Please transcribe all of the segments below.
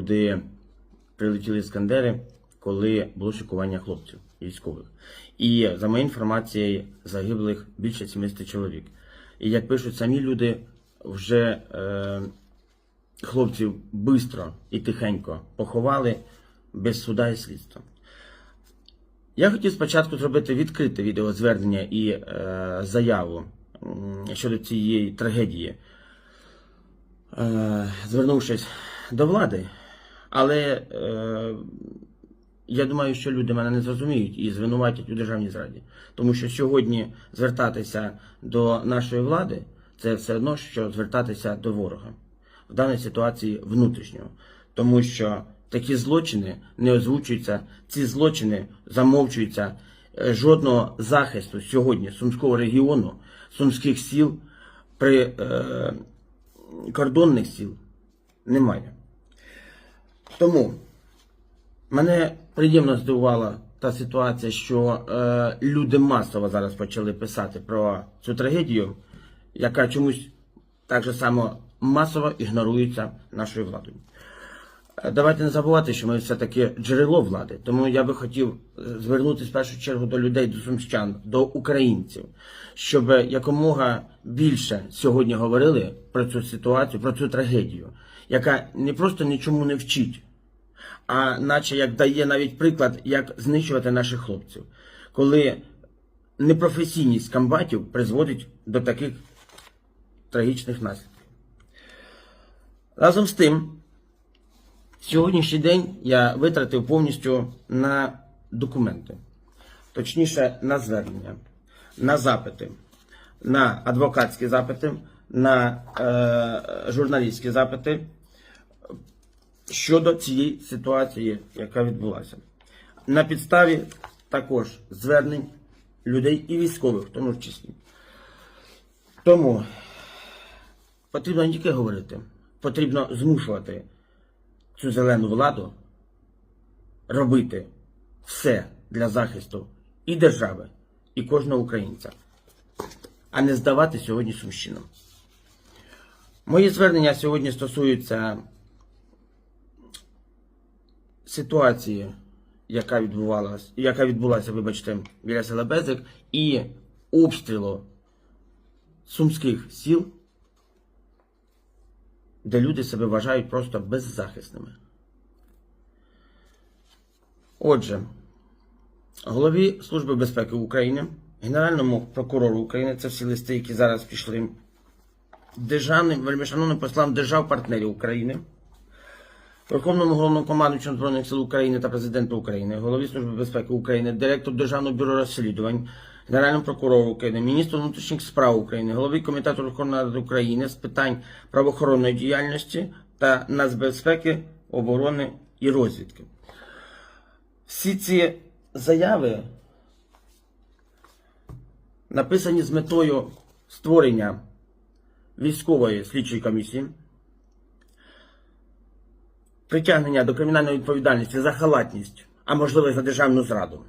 куди прилетіли іскандери, коли було шикування хлопців військових. І за моєю інформацією, загиблих більше 70 чоловік. І як пишуть самі люди, вже е, хлопців швидко і тихенько поховали без суда і слідства. Я хотів спочатку зробити відкрите відеозвернення і е, заяву щодо цієї трагедії, е, звернувшись до влади, але е, я думаю, що люди мене не зрозуміють і звинуватять у державній зраді. Тому що сьогодні звертатися до нашої влади це все одно, що звертатися до ворога в даній ситуації внутрішнього. Тому що такі злочини не озвучуються, ці злочини замовчуються. Е, Жодного захисту сьогодні Сумського регіону, сумських сіл при е, кордонних сіл немає. Тому Мене приємно здивувала та ситуація, що е, люди масово зараз почали писати про цю трагедію, яка чомусь так же само масово ігнорується нашою владою. Е, Давайте не забувати, що ми все-таки джерело влади. Тому я би хотів е, звернутися в першу чергу до людей, до сумщан, до українців, щоб якомога більше сьогодні говорили про цю ситуацію, про цю трагедію, яка не просто нічому не вчить а наче як дає навіть приклад, як знищувати наших хлопців, коли непрофесійність комбатів призводить до таких трагічних наслідків. Разом з тим, сьогоднішній день я витратив повністю на документи, точніше на звернення, на запити, на адвокатські запити, на е, журналістські запити щодо цієї ситуації, яка відбулася. На підставі також звернень людей і військових, в тому числі. Тому потрібно не тільки говорити, потрібно змушувати цю зелену владу робити все для захисту і держави, і кожного українця, а не здавати сьогодні Сумщину. Мої звернення сьогодні стосуються ситуації, яка відбувалась, яка відбулася, вибачте, біля села Безик, і обстрілу сумських сіл, де люди себе вважають просто беззахисними. Отже, голові Служби безпеки України, Генеральному прокурору України, це всі листи, які зараз пішли, державним, вельмишановним послам держав-партнерів України. Верховному головному командуючому Збройних сил України та президенту України, голові Служби безпеки України, директору Державного бюро розслідувань, Генеральному прокурору України, міністру внутрішніх справ України, голові Комітету Верховної Ради України з питань правоохоронної діяльності та нацбезпеки, оборони і розвідки. Всі ці заяви написані з метою створення військової слідчої комісії притягнення до кримінальної відповідальності за халатність, а можливо за державну зраду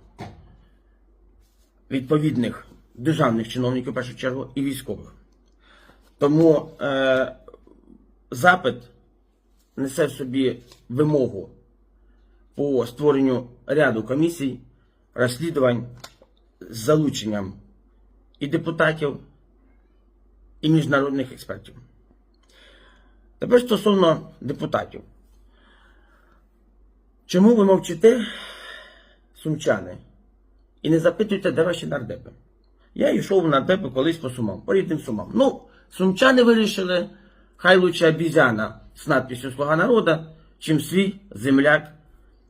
відповідних державних чиновників в першу чергу і військових. Тому е, запит несе в собі вимогу по створенню ряду комісій, розслідувань з залученням і депутатів, і міжнародних експертів. Тепер стосовно депутатів. Чому ви мовчите, сумчани, і не запитуєте, де ваші нардепи? Я йшов в нардепи колись по сумам, по рідним сумам. Ну, сумчани вирішили, хай лучше обізяна з надписью Слуга народа, чим свій земляк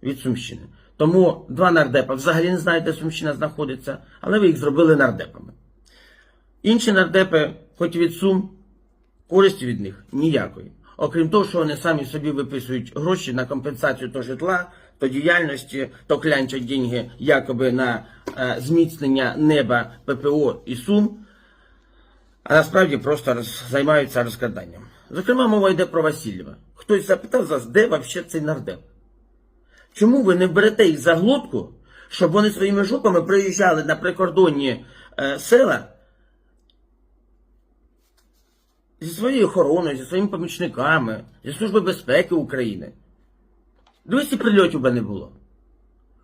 від Сумщини. Тому два нардепа взагалі не знають, де Сумщина знаходиться, але ви їх зробили нардепами. Інші нардепи, хоч від Сум, користі від них ніякої. Окрім того, що вони самі собі виписують гроші на компенсацію то житла, то діяльності, то клянчать деньги якоби на е, зміцнення неба ППО і Сум, а насправді просто роз, займаються розкраданням. Зокрема, мова йде про Васильєва. Хтось запитав вас, де взагалі цей нардеп? Чому ви не берете їх за глотку, щоб вони своїми жопами приїжджали на прикордонні е, села зі своєю охороною, зі своїми помічниками, зі Служби безпеки України 200 прильотів би не було.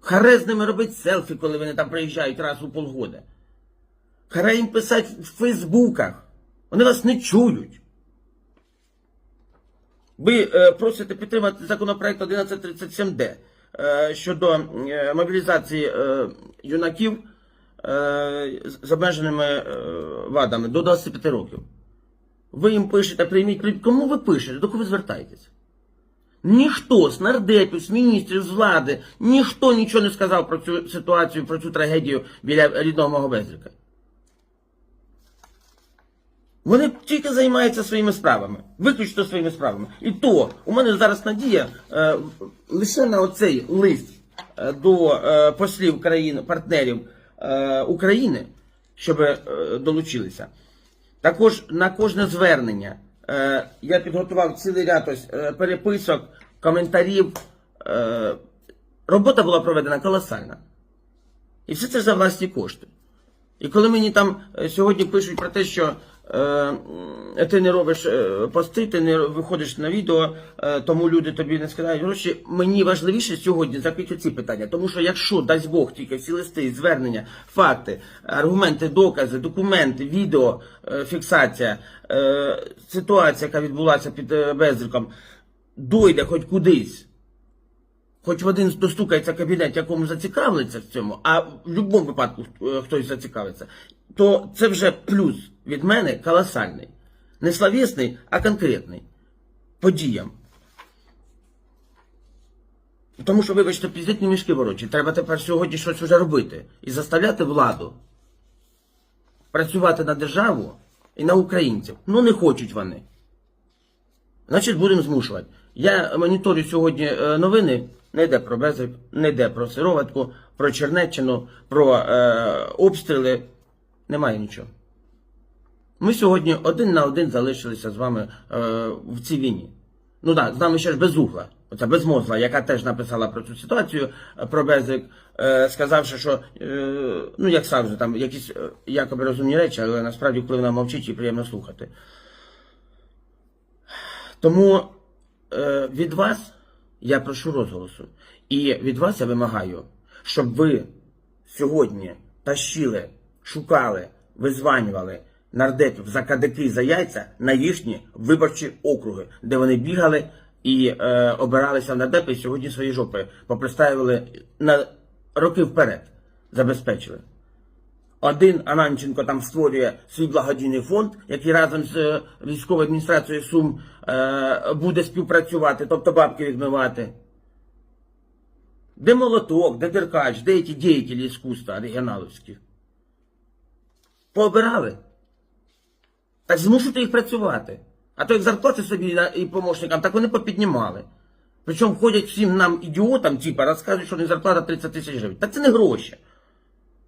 Харе з ними робить селфі, коли вони там приїжджають раз у полгода. Харе їм писати в Фейсбуках. Вони вас не чують. Ви е, просите підтримати законопроект 1137Д е, щодо е, мобілізації е, юнаків е, з- обмеженими е, вадами до 25 років. Ви їм пишете, прийміть. Кому ви пишете? До кого ви звертаєтесь? Ніхто з нардепів, з міністрів, з влади, ніхто нічого не сказав про цю ситуацію, про цю трагедію біля рідного мого Безрика. Вони тільки займаються своїми справами, виключно своїми справами. І то у мене зараз надія е, лише на оцей лист е, до е, послів країн, партнерів е, України, щоб е, долучилися. Також на кожне звернення е, я підготував цілий ряд ось, е, переписок, коментарів. Е, робота була проведена колосальна. І все це за власні кошти. І коли мені там е, сьогодні пишуть про те, що ти не робиш е, пости, ти не виходиш на відео, е, тому люди тобі не скидають гроші. Мені важливіше сьогодні закрити ці питання. Тому що якщо дасть Бог тільки всі листи, звернення, факти, аргументи, докази, документи, відео, е, фіксація, е, ситуація, яка відбулася під е, Безриком, дойде хоч кудись хоч один достукається кабінет, якому зацікавиться в цьому, а в будь-якому випадку е, хтось зацікавиться, то це вже плюс від мене колосальний. Не словесний, а конкретний. Подіям. Тому що, вибачте, піздітні мішки ворочі. Треба тепер сьогодні щось вже робити. І заставляти владу працювати на державу і на українців. Ну не хочуть вони. Значить, будемо змушувати. Я моніторю сьогодні е, новини, не йде про Безрик, не йде про сироватку, про Чернеччину, про е, обстріли. Немає нічого. Ми сьогодні один на один залишилися з вами е, в цій війні. Ну так, з нами ще ж безугла, оця безмозла, яка теж написала про цю ситуацію, е, про Безрик, е, сказавши, що, е, ну як завжди, там якісь е, якоби розумні речі, але насправді, коли вона мовчить, їй приємно слухати. Тому е, від вас я прошу розголосу. І від вас я вимагаю, щоб ви сьогодні тащили, шукали, визванювали нардепів за кадики за яйця на їхні виборчі округи, де вони бігали і е, обиралися в нардепи, і сьогодні свої жопи поприставили на роки вперед, забезпечили. Один Ананченко там створює свій благодійний фонд, який разом з е, військовою адміністрацією Сум е, буде співпрацювати, тобто бабки відмивати. Де молоток, де деркач, де ті діятелі іскусства регіоналовські? Пообирали. Так змушуйте їх працювати. А то як зарплати собі і помощникам, так вони попіднімали. Причому ходять всім нам ідіотам, типа, розказують, що них зарплата 30 тисяч гривень. Та це не гроші.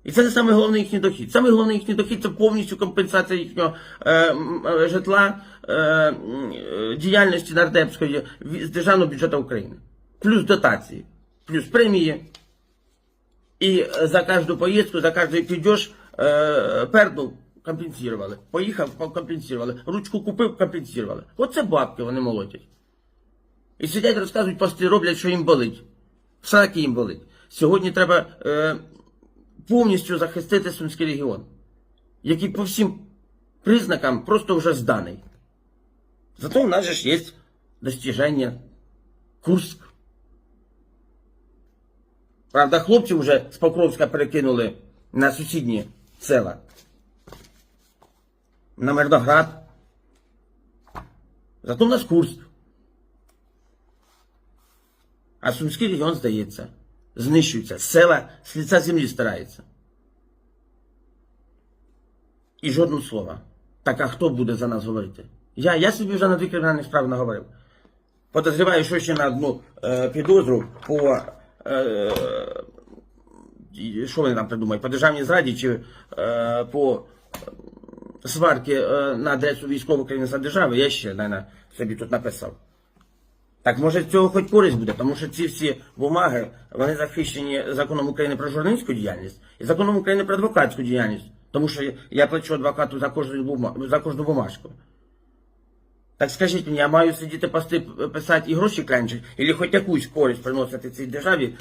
І це не саме головний їхній дохід. Саме головний їхній дохід це повністю компенсація їхнього е, е, житла, е, е, діяльності нардепської з державного бюджету України. Плюс дотації, плюс премії. І за кожну поїздку, за кожний підеш, е, перду компенсували. Поїхав, компенсували. Ручку купив, компенсували. Оце бабки вони молотять. І сидять, розказують, пости роблять, що їм болить. Все їм болить. Сьогодні треба е, повністю захистити Сумський регіон, який по всім признакам просто вже зданий. Зато в нас же ж є достіження Курск. Правда, хлопці вже з Покровська перекинули на сусідні села. На Мирноград. Зато в нас Курск. А Сумський регіон, здається, знищується. Села з лиця землі старається. І жодного слова. Так а хто буде за нас говорити? Я, я собі вже на дві кримінальні справи наговорив. Подозріваю, що ще на одну е, підозру по. Е, що вони там придумають? По державній зраді чи е, по е, сварки е, на адресу військового керівництва держави, я ще, наверное, собі тут написав. Так може з цього хоч користь буде, тому що ці всі бумаги вони захищені законом України про журналістську діяльність і законом України про адвокатську діяльність. Тому що я плачу адвокату за кожну, бума- за кожну бумажку. Так скажіть мені, я маю сидіти пости писати і гроші клянчити, або хоч якусь користь приносити цій державі,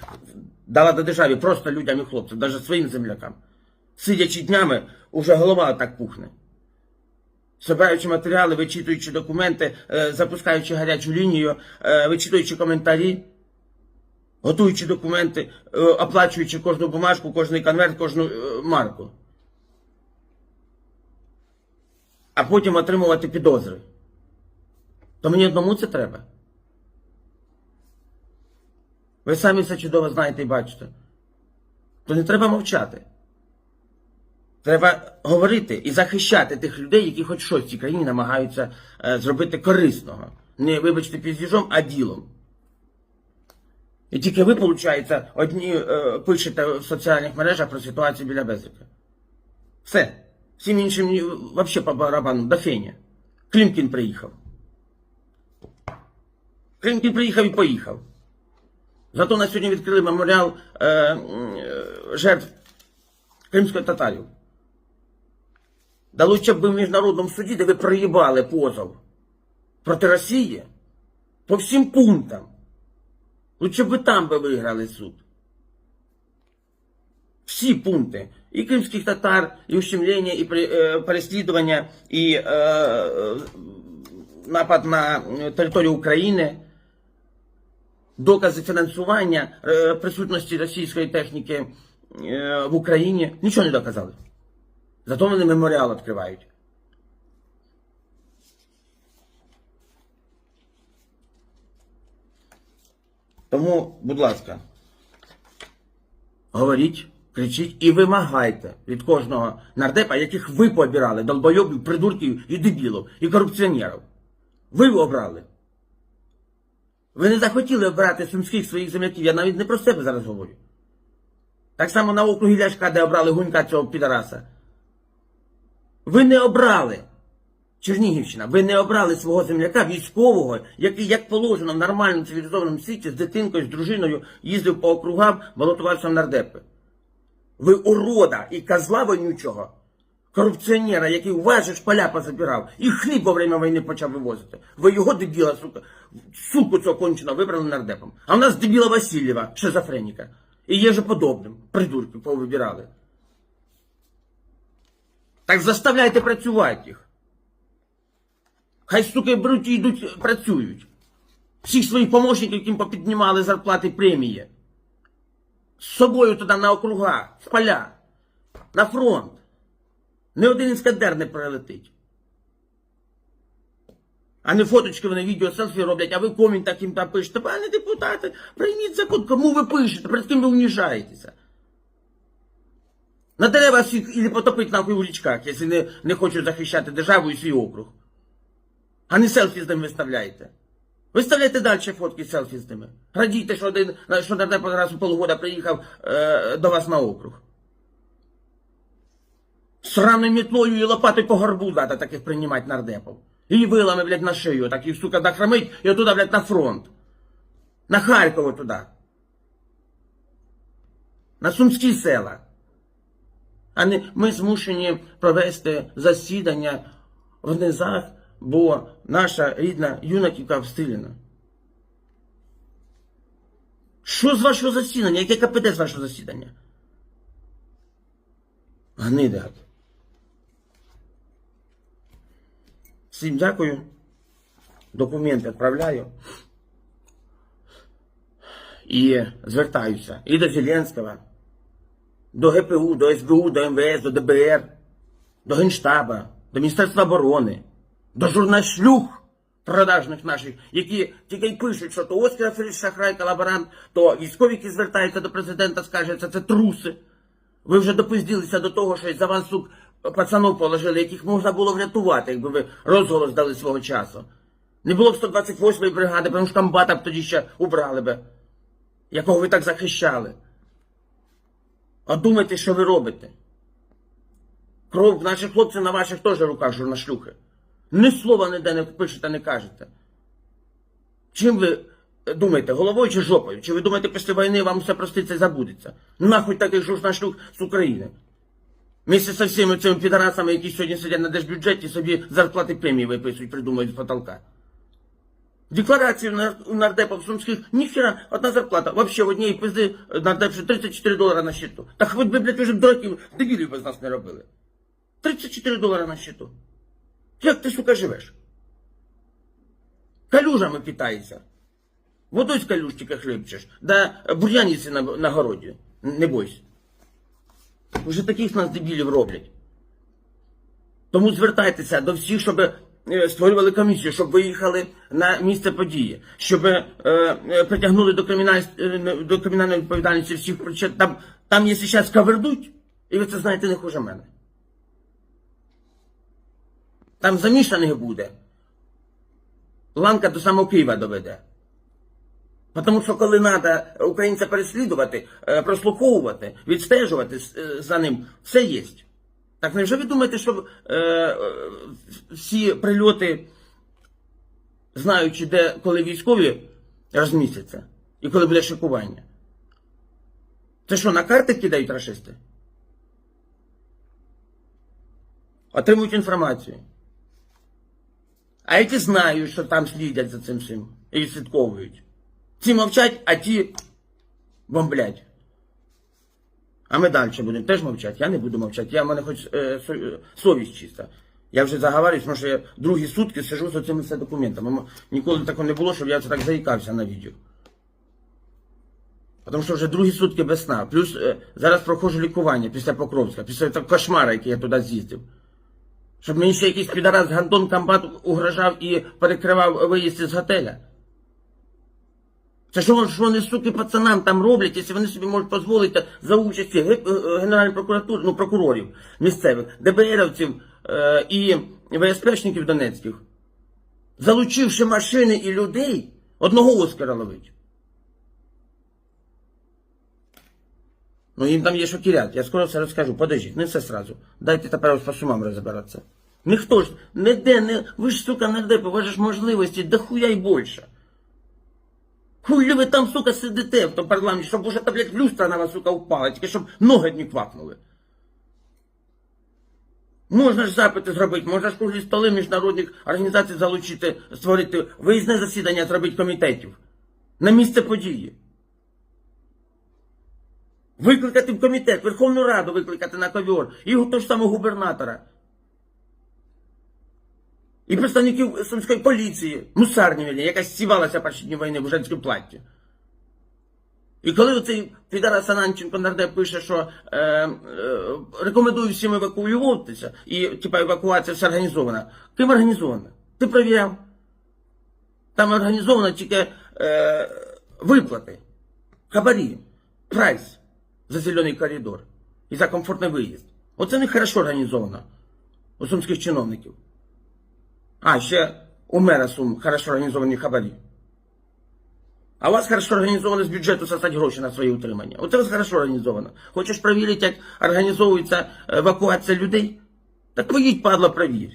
дала до державі просто людям і хлопцям, навіть своїм землякам. Сидячи днями, уже голова так пухне. Собираючи матеріали, вичитуючи документи, е, запускаючи гарячу лінію, е, вичитуючи коментарі, готуючи документи, е, оплачуючи кожну бумажку, кожний конверт, кожну марку. А потім отримувати підозри. То мені одному це треба. Ви самі це чудово знаєте і бачите. То не треба мовчати. Треба говорити і захищати тих людей, які хоч щось в цій країні намагаються е, зробити корисного. Не, вибачте, піздіжом, а ділом. І тільки ви, виходить, одні е, пишете в соціальних мережах про ситуацію біля Безрика. Все. Всім іншим взагалі по барабану, до феня. Клімкін приїхав. Клімкін приїхав і поїхав. Зато на сьогодні відкрили меморіал е, е, жертв кримських татарів. Да лучше б в міжнародному суді, де ви проїбали позов проти Росії по всім пунктам. Лучше б ви там би виграли суд. Всі пункти. І кримських татар, і ущемлення, і е, переслідування, і е, е, напад на територію України, докази фінансування е, присутності російської техніки е, в Україні. Нічого не доказали. Зато вони меморіал відкривають. Тому, будь ласка, говоріть, кричіть і вимагайте від кожного нардепа, яких ви пообирали, долбойобів, придурків і дебілів, і корупціонерів. Ви обрали. Ви не захотіли обирати сумських своїх земляків, я навіть не про себе зараз говорю. Так само на округі Ляшка, де обрали гунька цього підараса. Ви не обрали Чернігівщина, ви не обрали свого земляка військового, який, як положено в нормальному цивілізованому світі, з дитинкою, з дружиною їздив по округам, балотувався в нардепи. Ви урода і козла вонючого, корупціонера, який у вас же ж поля позабирав, і хліб во время війни почав вивозити. Ви його дебіла, сука, суку цього кончено вибрали нардепом. А в нас дебіла Васильєва, шизофреніка. І є же подобним, придурки повибирали. Так заставляйте працювати їх. Хай, сука, беруть і йдуть, працюють. Всіх своїх помощників, яким попіднімали зарплати премії. З собою туди на округа, в поля, на фронт. Не один іскандер не прилетить. А не фоточки вони відео селфі роблять, а ви комент таким там пишете. Пане депутати, прийміть закон, кому ви пишете, перед ким ви уніжаєтеся. На дерева всіх і потопить нахуй у річках, якщо не, не хочуть захищати державу і свій округ. А не селфі з ними виставляєте. Виставляйте далі фотки селфі з ними. Радійте, що один, що нардеп раз у полгода приїхав е, до вас на округ. Сраною метлою і лопатою по горбу треба таких приймати нардепів. І вилами, блядь, на шию, так їх, сука, нахромить, і оттуда, блядь, на фронт. На Харково туди. На Сумські села. А не ми змушені провести засідання в низах, бо наша рідна юнаківка обстріляна. Що з вашого засідання? Яке КПД з вашого засідання? Гниди. гад. Всім дякую. Документи відправляю. І звертаюся і до Зеленського, до ГПУ, до СБУ, до МВС, до ДБР, до Генштаба, до Міністерства оборони, до журнашлюх продажних наших, які тільки й пишуть, що то Оскар Фріш Шахрай, колаборант, то військові, які звертаються до президента, скажуть, що це труси. Ви вже допиздилися до того, що за вас сук пацанов положили, яких можна було врятувати, якби ви розголос дали свого часу. Не було б 128-ї бригади, тому що комбата б тоді ще убрали би, якого ви так захищали. А думайте, що ви робите. Кров наших хлопців на ваших теж руках журнашлюхи. Ні слова ніде не пишете, не кажете. Чим ви е, думаєте, головою чи жопою? Чи ви думаєте, після війни вам все проститься і забудеться? Нахуй такий журнашлюх з України. Місце со всіми цими підарасами, які сьогодні сидять на держбюджеті, собі зарплати премії виписують, придумують з потолка. Декларації на- у нардепів сумських ніхера одна зарплата. Вообще в одній пизди нардепши 34 долара на счету. Та хоч би, блядь, вже дураків, дебілів без нас не робили. 34 долара на счету. Як ти, сука, живеш? Калюжами питається. Водой з калюжчика хлебчеш, да бур'яниці на, на городі. Не бойся. Уже таких нас дебілів роблять. Тому звертайтеся до всіх, щоб створювали комісію, щоб виїхали на місце події, щоб е, е, притягнули до, е, до кримінальної відповідальності всіх причин. Там, там якщо зараз кавердуть, і ви це знаєте не хуже мене. Там замішаних буде. Ланка до самого Києва доведе. Тому що коли треба українця переслідувати, е, прослуховувати, відстежувати е, за ним, все є. Так невже ви думаєте, що е, е, всі прильоти, знаючи, де коли військові розмістяться і коли буде шикування? Це що, на карти кидають рашисти? Отримують інформацію. А ті знають, що там слідять за цим всім і відслідковують. Ці мовчать, а ті бомблять. А ми далі будемо теж мовчати. Я не буду мовчати. Я в мене хоч е, е, совість чиста. Я вже заговорюсь, тому що я другі сутки сижу з цими все документами. Ніколи такого не було, щоб я це так заїкався на відео. Тому що вже другі сутки без сна. Плюс е, зараз проходжу лікування після Покровська, після того кошмара, який я туди з'їздив. Щоб мені ще якийсь підарас Гандон Камбат угрожав і перекривав виїзд із готеля. Це що, що вони, суки, пацанам там роблять, якщо вони собі можуть дозволити за участі е, Генеральної прокуратури, ну, прокурорів місцевих, ДБРівців е, і ВСПшників Донецьких, залучивши машини і людей, одного Оскара ловить. Ну, їм там є що кірять. Я скоро все розкажу. Подождіть, не все сразу. Дайте тепер по сумам розбиратися. Ніхто ж, ніде, не, ви ж, сука, не же ж можливості, да хуя й більше. Хуй ви там, сука, сидите в тому парламенті, щоб уже, та, блядь, люстра на вас, сука, упала, тільки щоб ноги не квакнули. Можна ж запити зробити, можна ж круглі столи міжнародних організацій залучити, створити виїзне засідання, зробити комітетів. На місце події. Викликати в комітет, Верховну Раду викликати на ковер, і того ж самого губернатора. І представників сумської поліції, мусарні, яка стівалася перші дні війни в женському платі. І коли оцей підарас Ананченко нардеп пише, що е, е, рекомендую всім евакуюватися, і типа евакуація все організована. Ким організована? Ти провіряв? Там організовано тільки е, виплати, хабарі, прайс за зелений коридор і за комфортний виїзд. Оце не хорошо організовано у сумських чиновників. А, ще у мера Сум хорошо організовані хабарі. А у вас хорошо організовано з бюджету сосать гроші на своє утримання. Оце у вас хорошо організовано. Хочеш перевірити, як організовується евакуація людей? Так поїдь, падла, провір.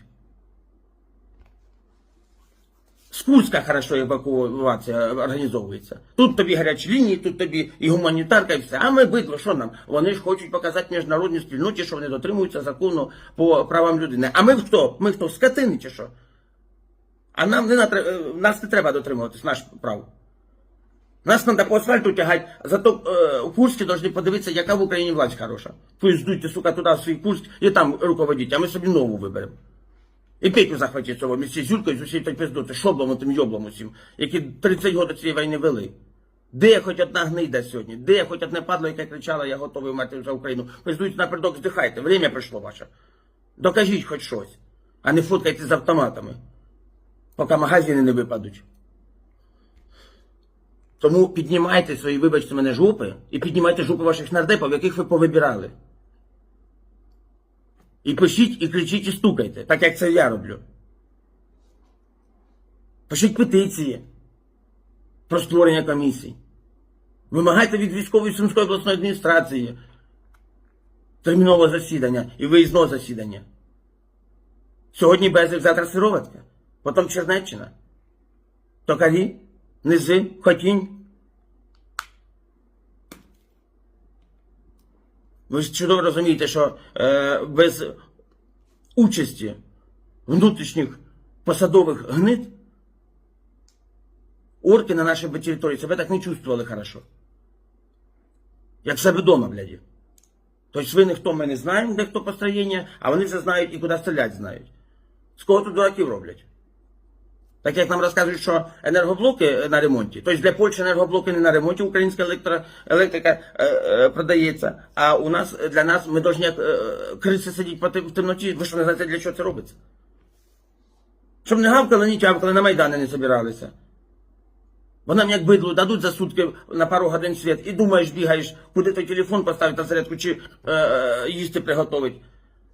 З Курська хорошо евакуація організовується. Тут тобі гарячі лінії, тут тобі і гуманітарка, і все. А ми бидло, що нам? Вони ж хочуть показати міжнародній спільноті, що вони дотримуються закону по правам людини. А ми хто? Ми хто? Скотини чи що? А нам не натр- е, нас не треба дотримуватись наш прав. Нас треба по асфальту тягати, зато е, у Курську повинні подивитися, яка в Україні власть хороша. Пусть здуйте, сука, туди в свій Курськ і там руководіть, а ми собі нову виберемо. І Петю захватить цього місці з Юлькою, з усією той пиздоти, шоблом тим йоблом усім, які 30 років цієї війни вели. Де хоч одна гнида сьогодні? Де хоч одне падло, яке кричало, я готовий вмерти за Україну. Пиздуйте напередок, здихайте, время прийшло ваше. Докажіть хоч щось, а не фоткайте з автоматами, поки магазини не випадуть. Тому піднімайте свої, вибачте мене, жопи і піднімайте жопи ваших нардепів, яких ви повибирали. І пишіть, і кричіть, і стукайте, так як це я роблю. Пишіть петиції про створення комісій. Вимагайте від військової Сумської обласної адміністрації термінового засідання і виїзного засідання. Сьогодні Безик, завтра Сироватка, потім Чернеччина, Токарі, Низи, Хотінь. Ви ж чудово розумієте, що е, без участі внутрішніх посадових гнид орки на нашій території себе так не чувствували хорошо. Як себе вдома, блядь. Тобто ви ніхто ми не знаємо, де хто построєння, а вони вже знають і куди стріляти знають. З кого тут дураків роблять? Так як нам розказують, що енергоблоки на ремонті, тобто для Польщі енергоблоки не на ремонті, українська електро, електрика е, е, продається, а у нас для нас ми повинні як е, криси сидіти в темноті. Ви що не знаєте, для чого це робиться? Щоб не гавкали, не тявкали, на Майдани не собиралися. Бо нам як бидло дадуть за сутки на пару годин світ і думаєш, бігаєш, куди той телефон поставити на зарядку, чи е, е, їсти приготовить,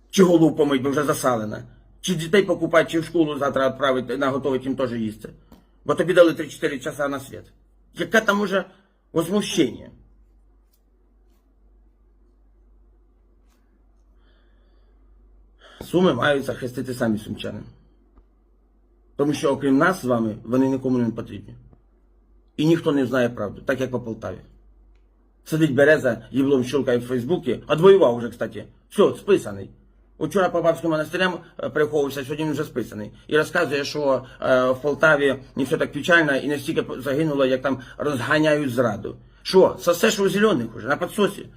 чи голову помить, бо вже засалена. Чи дітей покупати, чи в школу завтра відправити, наготовити їм теж їсти. Бо тобі дали 3-4 часа на світ. Яке там уже возмущення? Суми мають захистити самі сумчани. Тому що окрім нас з вами, вони нікому не потрібні. І ніхто не знає правду, так як по Полтаві. Сидить Береза, їблом щелкає в Фейсбуці, одвоював уже, кстати. Все, списаний. Учора по бабським монастирям е, переховувався, сьогодні він вже списаний. І розказує, що е, в Полтаві не все так печально і не стільки загинуло, як там розганяють зраду. Що, сосеш у зелених уже, на підсосі,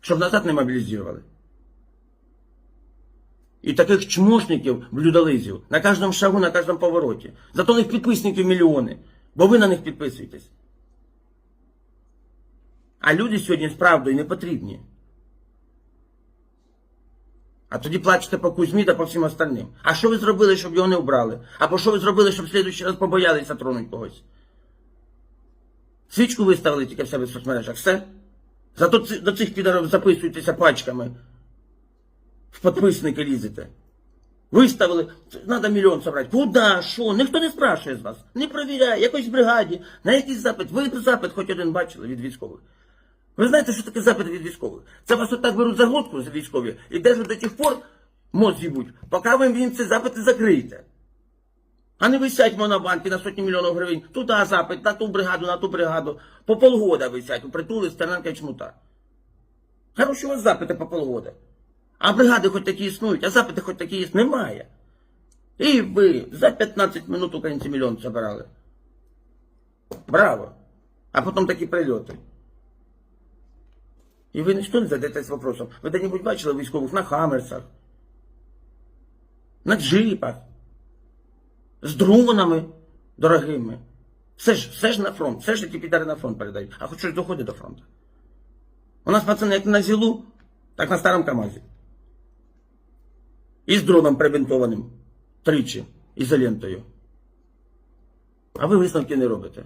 щоб назад не мобілізували. І таких чмошників, блюдолизів, на кожному шагу, на кожному повороті. Зато у них підписників мільйони, бо ви на них підписуєтесь. А люди сьогодні з правдою не потрібні. А тоді плачете по Кузьмі та по всім остальним. А що ви зробили, щоб його не вбрали? Або що ви зробили, щоб слідуючий раз побоялися тронуть когось? Свічку виставили тільки в себе в соцмережах. Все? Зато до цих підарів записуєтеся пачками. В підписники лізете. Виставили, треба мільйон собрати. Куда? Що? Ніхто не спрашує з вас. Не провіряє, якось в бригаді, на якийсь запит. Ви запит хоч один бачили від військових. Ви знаєте, що таке запит від військових? Це вас отак беруть за глотку за військові і держать до тих пор, мозг їбуть, поки ви їм ці запити закриєте. А не висять монобанки на сотні мільйонів гривень. Туди запит, на ту бригаду, на ту бригаду. По полгода висять у притули Стерненка і Чмута. Хороші у вас запити по полгода. А бригади хоч такі існують, а запити хоч такі існують. Немає. І ви за 15 минут українці мільйон забирали. Браво! А потім такі прильоти. І ви ніхто не задаєтесь вопросом. Ви де-небудь бачили військових на хамерсах, на джипах, з дронами дорогими. Все ж, все ж на фронт, все ж ті підари на фронт передають. А хоч щось доходить до фронту. У нас пацани як на зілу, так на старому КАМАЗі. І з дроном прибинтованим тричі ізолентою. А ви висновки не робите.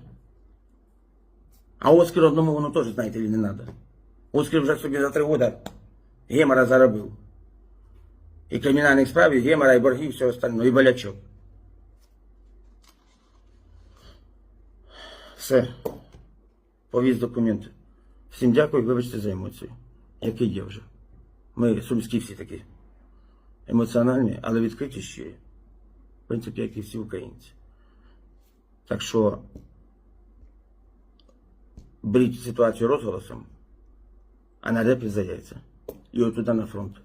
А Оскар одному воно теж, знаєте, не треба. Оскар вже собі за три роки гемора заробив. І кримінальних справ, і гемора, і боргів, і все остальне, і болячок. Все. Повіз документи. Всім дякую, вибачте за емоції. Який є вже. Ми сумські всі такі. Емоціональні, але відкриті щирі. В принципі, як і всі українці. Так що беріть ситуацію розголосом, а за И І отуда на фронт.